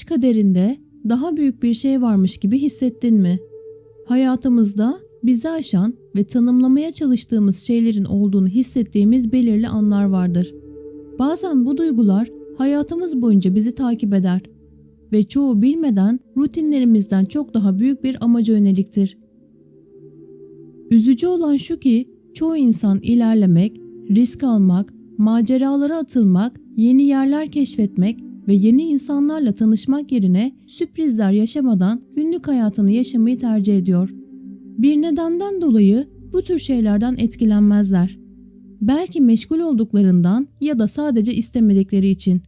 Hiç kaderinde daha büyük bir şey varmış gibi hissettin mi? Hayatımızda bizi aşan ve tanımlamaya çalıştığımız şeylerin olduğunu hissettiğimiz belirli anlar vardır. Bazen bu duygular hayatımız boyunca bizi takip eder ve çoğu bilmeden rutinlerimizden çok daha büyük bir amaca yöneliktir. Üzücü olan şu ki çoğu insan ilerlemek, risk almak, maceralara atılmak, yeni yerler keşfetmek ve yeni insanlarla tanışmak yerine sürprizler yaşamadan günlük hayatını yaşamayı tercih ediyor. Bir nedenden dolayı bu tür şeylerden etkilenmezler. Belki meşgul olduklarından ya da sadece istemedikleri için.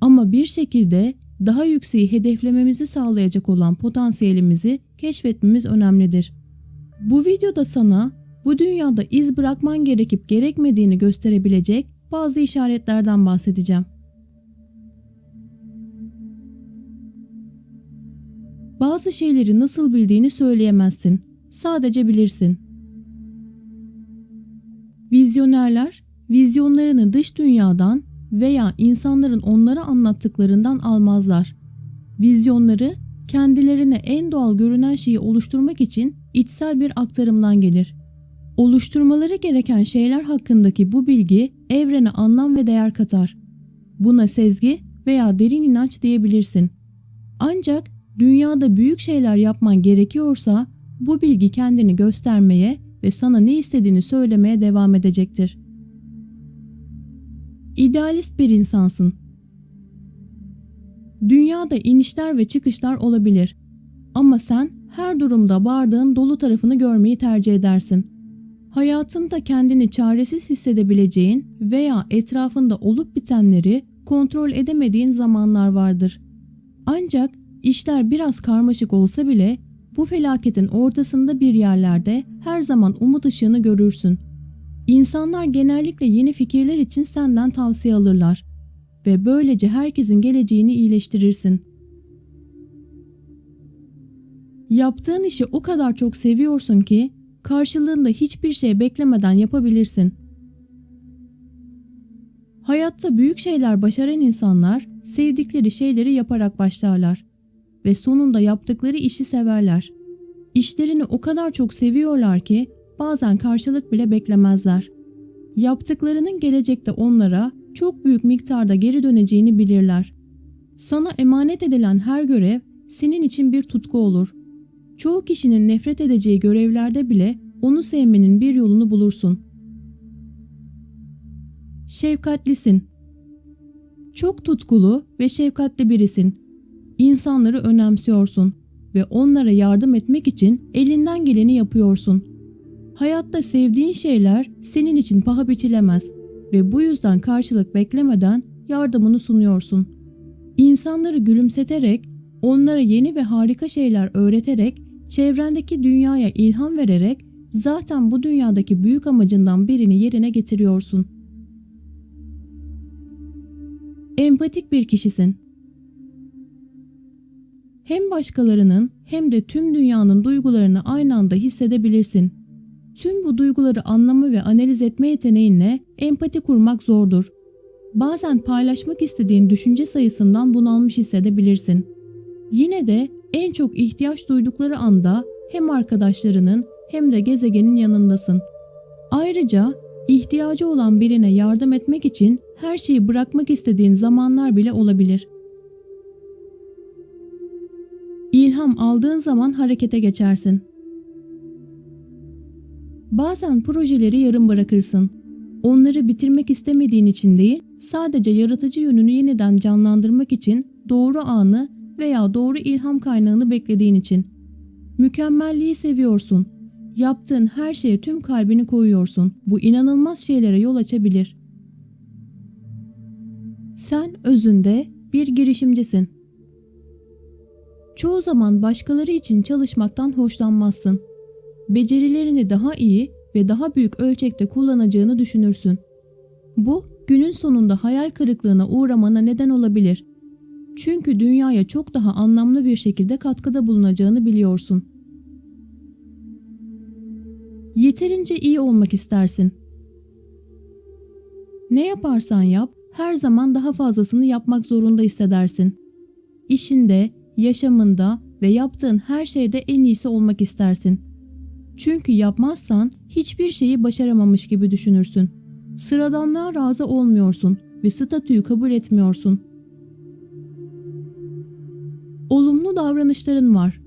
Ama bir şekilde daha yükseği hedeflememizi sağlayacak olan potansiyelimizi keşfetmemiz önemlidir. Bu videoda sana bu dünyada iz bırakman gerekip gerekmediğini gösterebilecek bazı işaretlerden bahsedeceğim. Bazı şeyleri nasıl bildiğini söyleyemezsin. Sadece bilirsin. Vizyonerler vizyonlarını dış dünyadan veya insanların onlara anlattıklarından almazlar. Vizyonları kendilerine en doğal görünen şeyi oluşturmak için içsel bir aktarımdan gelir. Oluşturmaları gereken şeyler hakkındaki bu bilgi evrene anlam ve değer katar. Buna sezgi veya derin inanç diyebilirsin. Ancak dünyada büyük şeyler yapman gerekiyorsa bu bilgi kendini göstermeye ve sana ne istediğini söylemeye devam edecektir. İdealist bir insansın. Dünyada inişler ve çıkışlar olabilir. Ama sen her durumda bardağın dolu tarafını görmeyi tercih edersin. Hayatında kendini çaresiz hissedebileceğin veya etrafında olup bitenleri kontrol edemediğin zamanlar vardır. Ancak işler biraz karmaşık olsa bile bu felaketin ortasında bir yerlerde her zaman umut ışığını görürsün. İnsanlar genellikle yeni fikirler için senden tavsiye alırlar ve böylece herkesin geleceğini iyileştirirsin. Yaptığın işi o kadar çok seviyorsun ki karşılığında hiçbir şey beklemeden yapabilirsin. Hayatta büyük şeyler başaran insanlar sevdikleri şeyleri yaparak başlarlar ve sonunda yaptıkları işi severler. İşlerini o kadar çok seviyorlar ki bazen karşılık bile beklemezler. Yaptıklarının gelecekte onlara çok büyük miktarda geri döneceğini bilirler. Sana emanet edilen her görev senin için bir tutku olur. Çoğu kişinin nefret edeceği görevlerde bile onu sevmenin bir yolunu bulursun. Şefkatlisin. Çok tutkulu ve şefkatli birisin. İnsanları önemsiyorsun ve onlara yardım etmek için elinden geleni yapıyorsun. Hayatta sevdiğin şeyler senin için paha biçilemez ve bu yüzden karşılık beklemeden yardımını sunuyorsun. İnsanları gülümseterek, onlara yeni ve harika şeyler öğreterek, çevrendeki dünyaya ilham vererek zaten bu dünyadaki büyük amacından birini yerine getiriyorsun. Empatik bir kişisin. Hem başkalarının hem de tüm dünyanın duygularını aynı anda hissedebilirsin. Tüm bu duyguları anlama ve analiz etme yeteneğinle empati kurmak zordur. Bazen paylaşmak istediğin düşünce sayısından bunalmış hissedebilirsin. Yine de en çok ihtiyaç duydukları anda hem arkadaşlarının hem de gezegenin yanındasın. Ayrıca ihtiyacı olan birine yardım etmek için her şeyi bırakmak istediğin zamanlar bile olabilir. İlham aldığın zaman harekete geçersin. Bazen projeleri yarım bırakırsın. Onları bitirmek istemediğin için değil, sadece yaratıcı yönünü yeniden canlandırmak için doğru anı veya doğru ilham kaynağını beklediğin için. Mükemmelliği seviyorsun. Yaptığın her şeye tüm kalbini koyuyorsun. Bu inanılmaz şeylere yol açabilir. Sen özünde bir girişimcisin. Çoğu zaman başkaları için çalışmaktan hoşlanmazsın becerilerini daha iyi ve daha büyük ölçekte kullanacağını düşünürsün. Bu günün sonunda hayal kırıklığına uğramana neden olabilir. Çünkü dünyaya çok daha anlamlı bir şekilde katkıda bulunacağını biliyorsun. Yeterince iyi olmak istersin. Ne yaparsan yap, her zaman daha fazlasını yapmak zorunda hissedersin. işinde, yaşamında ve yaptığın her şeyde en iyisi olmak istersin. Çünkü yapmazsan hiçbir şeyi başaramamış gibi düşünürsün. Sıradanlığa razı olmuyorsun ve statüyü kabul etmiyorsun. Olumlu davranışların var.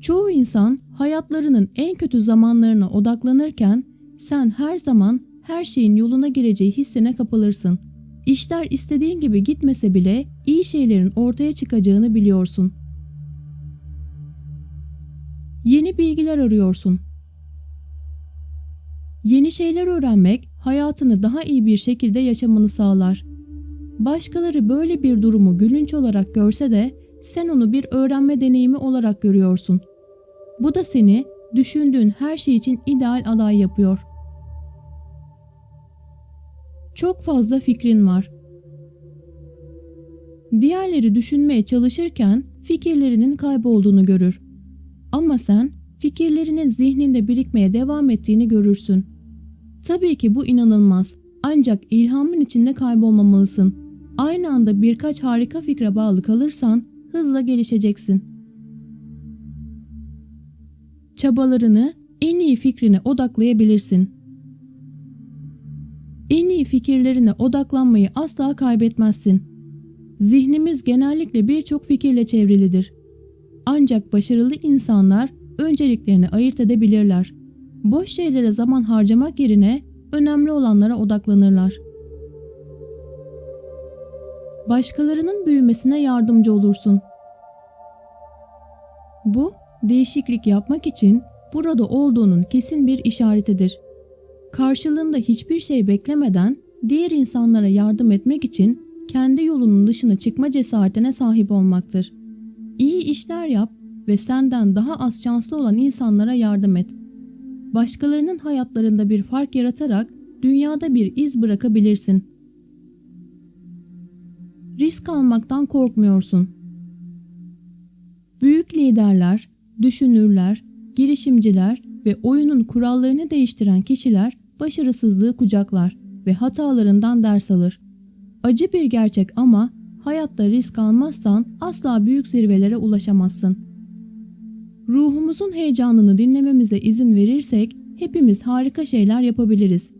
Çoğu insan hayatlarının en kötü zamanlarına odaklanırken sen her zaman her şeyin yoluna gireceği hissine kapılırsın. İşler istediğin gibi gitmese bile iyi şeylerin ortaya çıkacağını biliyorsun. Yeni bilgiler arıyorsun. Yeni şeyler öğrenmek hayatını daha iyi bir şekilde yaşamanı sağlar. Başkaları böyle bir durumu gülünç olarak görse de sen onu bir öğrenme deneyimi olarak görüyorsun. Bu da seni düşündüğün her şey için ideal aday yapıyor. Çok fazla fikrin var. Diğerleri düşünmeye çalışırken fikirlerinin kaybolduğunu görür. Ama sen fikirlerinin zihninde birikmeye devam ettiğini görürsün. Tabii ki bu inanılmaz. Ancak ilhamın içinde kaybolmamalısın. Aynı anda birkaç harika fikre bağlı kalırsan hızla gelişeceksin. Çabalarını en iyi fikrine odaklayabilirsin. Fikirlerine odaklanmayı asla kaybetmezsin. Zihnimiz genellikle birçok fikirle çevrilidir. Ancak başarılı insanlar önceliklerini ayırt edebilirler. Boş şeylere zaman harcamak yerine önemli olanlara odaklanırlar. Başkalarının büyümesine yardımcı olursun. Bu, değişiklik yapmak için burada olduğunun kesin bir işaretidir. Karşılığında hiçbir şey beklemeden diğer insanlara yardım etmek için kendi yolunun dışına çıkma cesaretine sahip olmaktır. İyi işler yap ve senden daha az şanslı olan insanlara yardım et. Başkalarının hayatlarında bir fark yaratarak dünyada bir iz bırakabilirsin. Risk almaktan korkmuyorsun. Büyük liderler, düşünürler, girişimciler ve oyunun kurallarını değiştiren kişiler başarısızlığı kucaklar ve hatalarından ders alır. Acı bir gerçek ama hayatta risk almazsan asla büyük zirvelere ulaşamazsın. Ruhumuzun heyecanını dinlememize izin verirsek hepimiz harika şeyler yapabiliriz.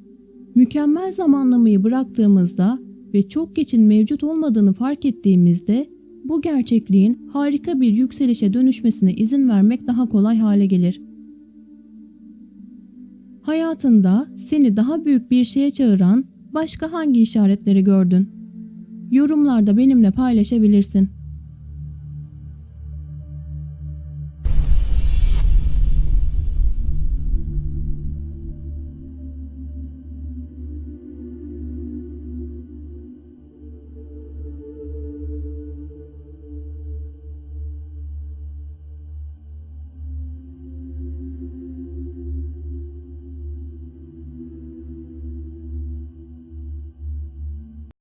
Mükemmel zamanlamayı bıraktığımızda ve çok geçin mevcut olmadığını fark ettiğimizde bu gerçekliğin harika bir yükselişe dönüşmesine izin vermek daha kolay hale gelir. Hayatında seni daha büyük bir şeye çağıran başka hangi işaretleri gördün? Yorumlarda benimle paylaşabilirsin.